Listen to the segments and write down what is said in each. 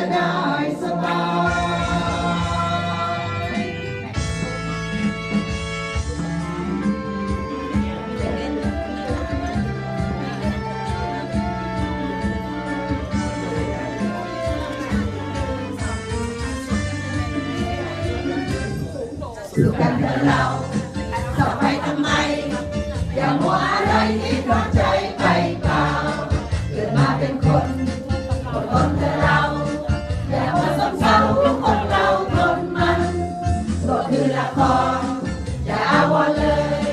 จะได้สบายสู่กั ละครอย่าอาวรเลย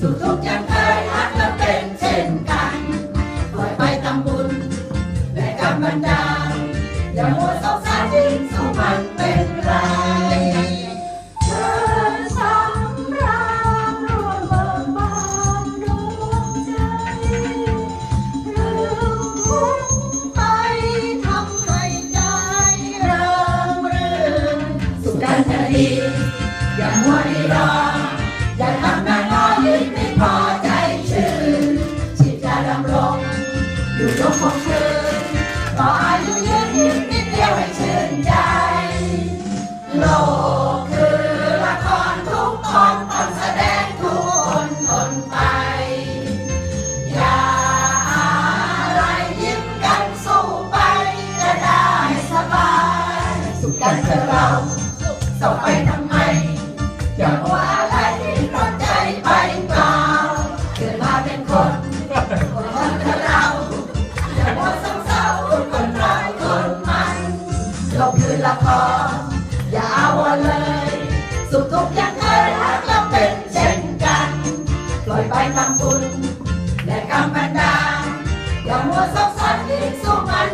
สู่ทุกข์ยังเคยรักและเป็นเช่นกันปล่อยไปทำบุญและกำบันดาลอย่ามัวสงสารยิ่งสู้มันเป็น อย่ามัวดีรออย่าทำงานน้อยยิ่งไม่พอใจชื่นชีพจะดำรงอยู่ยงคงคืนต่ออายุยืนยิ่งนิดเดียวให้ชื่นใจ โลกคือละครทุกคนต้องแสดงทุกคนทนไป อย่าอะไรยิ้มกันสู้ไปจะได้สบาย สุขกันเถอะเราต่อไปทำไม อย่ามัวอะไรที่ร้นใจไปเปล่าเกิดมาเป็นคนคนคนเถอเราอย่ามัวเศร้าร้าคนร้ายคนมันโลกคือละครอย่าอาวรณ์เลย สุขทุกข์ยังเคยรักและเป็นเช่นกัน ปล่อยไปทำบุญและกรรมบันดาลอย่ามัวซับซ้อนยิ่งสู้มัน